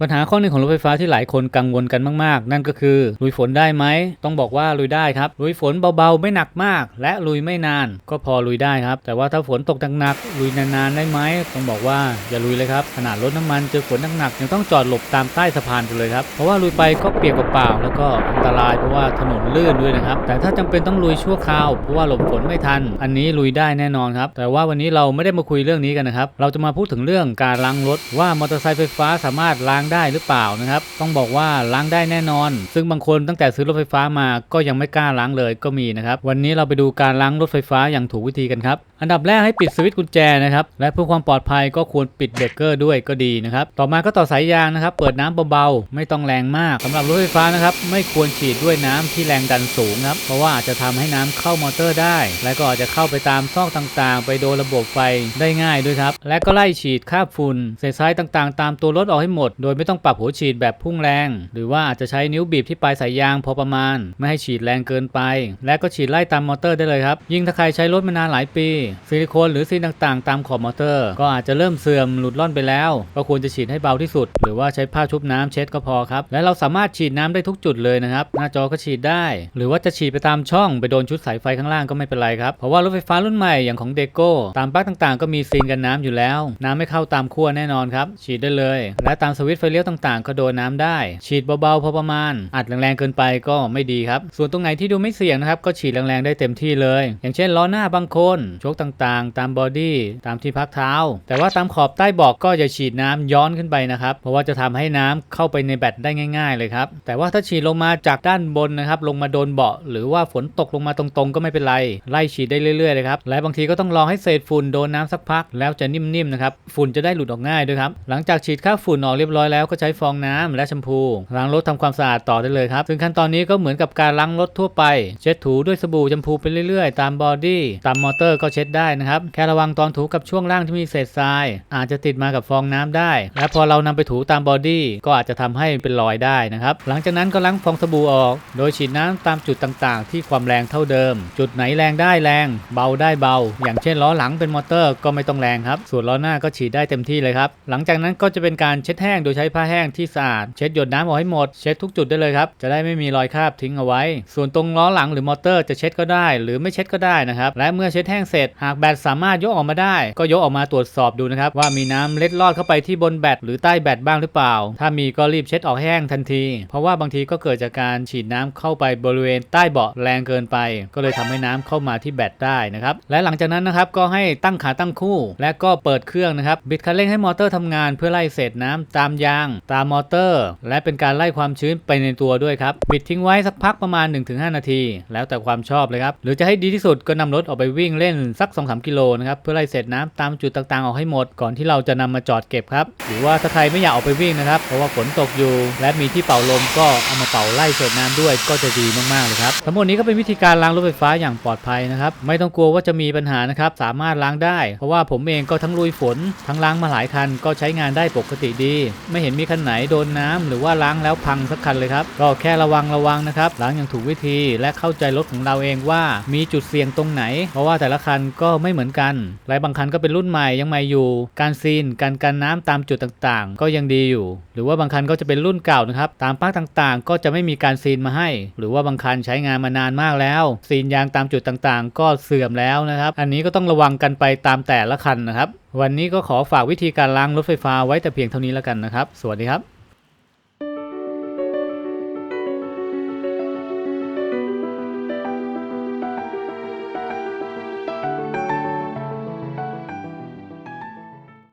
ปัญหาข้อหนึ่งของรถไฟฟ้าที่หลายคนกังวลกันมาก ๆ นั่นก็คือลุยฝนได้ไหม ต้องบอกว่าลุยได้ครับ ลุยฝนเบา ๆ ไม่หนักมาก และลุยไม่นาน ก็พอลุยได้ครับ แต่ว่าถ้าฝนตกหนักๆลุยนานๆได้ไหมต้องบอกว่าอย่าลุยเลยครับขนาดรถน้ำมันเจอฝนหนักๆยังต้องจอดหลบตามใต้สะพานกันเลยครับเพราะว่าลุยไปก็เปียกเปล่าๆแล้วก็อันตรายเพราะว่าถนนลื่นด้วยนะครับแต่ถ้าจำเป็นต้องลุยชั่วคราวเพราะว่าหลบฝนไม่ทัน อันนี้ลุยได้แน่นอนครับแต่ว่าวันนี้เราไม่ได้มาคุยเรื่องนี้กันนะครับเราจะมาพูดถึงเรื่องการล้างรถว่ามอเตอร์ไซค์ไฟฟ้าสามารถล้างได้หรือเปล่านะครับ ต้องบอกว่าล้างได้แน่นอน ซึ่งบางคนตั้งแต่ซื้อรถไฟฟ้ามาก็ยังไม่กล้าล้างเลยก็มีนะครับ วันนี้เราไปดูการล้างรถไฟฟ้าอย่างถูกวิธีกันครับ อันดับแรกให้ปิดสวิตช์กุญแจนะครับ และเพื่อความปลอดภัยก็ควรปิดเบรกเกอร์ด้วยก็ดีนะครับ ต่อมาก็ต่อสายยางนะครับ เปิดน้ำเบาๆ ไม่ต้องแรงมากสำหรับรถไฟฟ้านะครับ ไม่ควรฉีดด้วยน้ำที่แรงดันสูงครับ เพราะว่าอาจจะทำให้น้ำเข้ามอเตอร์ได้ และก็อาจจะเข้าไปตามซอกต่างๆ ไปโดนระบบไฟได้ง่ายด้วยครับ และก็ไล่ฉีดคราบฝุ่นเศษทรายต่างๆ ตามตัวรถออกให้หมด โดยไม่ต้องปรับหัวฉีดแบบพุ่งแรง หรือว่าอาจจะใช้นิ้วบีบที่ปลายสายยางพอประมาณ ไม่ให้ฉีดแรงเกินไป และก็ฉีดไล่ตามมอเตอร์ได้เลยครับ ยิ่งถ้าใครใช้รถมานานหลายปี ซิลิโคนหรือซีนต่างๆ ตามขอบมอเตอร์ ก็อาจจะเริ่มเสื่อมหลุดล่อนไปแล้ว ก็ควรจะฉีดให้เบาที่สุด หรือว่าใช้ผ้าชุบน้ำเช็ดก็พอครับ และเราสามารถฉีดน้ำได้ทุกจุดเลยนะครับ หน้าจอก็ฉีดได้ หรือว่าจะฉีดไปตามช่องไปโดนชุดสายไฟข้างล่างก็ไม่เป็นไรครับ เพราะว่ารถไฟฟ้ารุ่นใหม่อย่างของเดโก้ตามปลั๊กต่างๆ ก็มีซีนกันน้ำอยู่แล้ว น้ำไม่เข้าตามขั้วแน่นอนครับ ฉีดได้เลย และตามสวิตช์ฟเลี้ยวต่างๆ ก็โดนน้ำได้ ฉีดเบาๆพอประมาณ อัดแรงๆเกินไปก็ไม่ดีครับ ส่วนตรงไหนที่ดูไม่เสี่ยงนะครับ ก็ฉีดแรงๆได้เต็มที่เลย อย่างเช่นล้อหน้าบางคนโชคต่างๆ ตามบอดี้ตามที่พักเท้า แต่ว่าตามขอบใต้เบอกก็อย่าฉีดน้ำย้อนขึ้นไปนะครับ เพราะว่าจะทำให้น้ำเข้าไปในแบตได้ง่าย ๆ เลยครับ แต่ว่าถ้าฉีดลงมาจากด้านบนนะครับ ลงมาโดนเบาะ หรือว่าฝนตกลงมาตรงๆ ก็ไม่เป็นไร ไล่ฉีดได้เรื่อยๆเลยครับ และบางทีก็ต้องรอให้เศษฝุ่นโดนน้ำสักพัก แล้วจะนิ่มๆนะครับ ฝุ่นจะได้หลุดออกง่ายด้วยครับ หลังจากฉีดค่าฝุ่นออกเรียบร้อยแล้วก็ใช้ฟองน้ำและแชมพูล้างรถทำความสะอาดต่อได้เลยครับ ซึ่งขั้นตอนนี้ก็เหมือนกับการล้างรถทั่วไป เช็ดถูด้วยสบู่แชมพูไปเรื่อยๆ ตามบอดี้ตามมอเตอร์ก็เช็ดได้นะครับ แค่ระวังตอนถูกับช่วงล่างที่มีเศษทราย อาจจะติดมากับฟองน้ำได้ และพอเรานำไปถูตามบอดี้ก็อาจจะทำให้เป็นรอยได้นะครับหลังจากนั้นก็ล้างฟองสบู่ออก โดยฉีดน้ำตามจุดต่างๆ ที่ความแรงเท่าเดิม จุดไหนแรงได้แรง เบาได้เบา อย่างเช่นล้อหลังเป็นมอเตอร์ก็ไม่ต้องแรงครับส่วนล้อหน้าก็ฉีดได้เต็มที่เลยครับหลังจากนั้นก็จะเป็นการเช็ดแห้งโดยใช้้ผ้าแห้งที่สะอาด เช็ดหยดน้ำออกให้หมด เช็ดทุกจุดได้เลยครับ จะได้ไม่มีรอยคราบทิ้งเอาไว้ ส่วนตรงล้อหลังหรือมอเตอร์จะเช็ดก็ได้ หรือไม่เช็ดก็ได้นะครับ และเมื่อเช็ดแห้งเสร็จ หากแบตสามารถยกออกมาได้ ก็ยกออกมาตรวจสอบดูนะครับว่ามีน้ำเล็ดลอดเข้าไปที่บนแบตหรือใต้แบตบ้างหรือเปล่า ถ้ามีก็รีบเช็ดออกแห้งทันที เพราะว่าบางทีก็เกิดจากการฉีดน้ำเข้าไปบริเวณใต้เบาะแรงเกินไป ก็เลยทำให้น้ำเข้ามาที่แบตได้นะครับและหลังจากนั้นนะครับก็ให้ตั้งขาตั้งคู่ และก็เปิดเครื่องนะครับบิดคันเร่งให้มอเตอร์ทำงานเพื่อไล่เศษน้ำตามยาง ตามมอเตอร์ และเป็นการไล่ความชื้นไปในตัวด้วยครับบิดทิ้งไว้สักพักประมาณ 1-5 นาที แล้วแต่ความชอบเลยครับหรือจะให้ดีที่สุดก็นำรถออกไปวิ่งเล่นสัก 2-3 กิโลนะครับเพื่อไล่เศษน้ำตามจุดต่างๆออกให้หมด ก่อนที่เราจะนำมาจอดเก็บครับหรือว่าถ้าใครไม่อยากออกไปวิ่งนะครับเพราะว่าฝนตกอยู่ และมีที่เป่าลมก็เอามาเป่าไล่เศษน้ำด้วยก็จะดีมากๆเลยครับทั้งหมดนี้ก็เป็นวิธีการล้างรถไฟฟ้าอย่างปลอดภัยนะครับไม่ต้องกลัวว่าจะมีปัญหานะครับสามารถล้างได้ เพราะว่าผมเองก็ทั้งลุยฝนทั้งล้างมาหลายคันก็ใช้งานได้ปกติดี ไม่เห็นมีคันไหนโดนน้ำหรือว่าล้างแล้วพังสักคันเลยครับก็แค่ระวังระวังนะครับล้างอย่างถูกวิธีและเข้าใจรถของเราเองว่ามีจุดเสี่ยงตรงไหน เพราะว่าแต่ละคันก็ไม่เหมือนกันและบางคันก็เป็นรุ่นใหม่ยังใหม่อยู่ การซีนการกันน้ำตามจุดต่างๆ ก็ยังดีอยู่ หรือว่าบางคันก็จะเป็นรุ่นเก่านะครับตามปักต่างๆ ก็จะไม่มีการซีนมาให้ หรือว่าบางคันใช้งานมานานมากแล้ว ซีนยางตามจุดต่างๆ ก็เสื่อมแล้วนะครับ อันนี้ก็ต้องระวังกันไปตามแต่ละคันนะครับ วันนี้ก็ขอฝากวิธีการล้างรถไฟฟ้าไว้แต่เพียงเท่านี้แล้วกันนะครับ สวัสดีครับ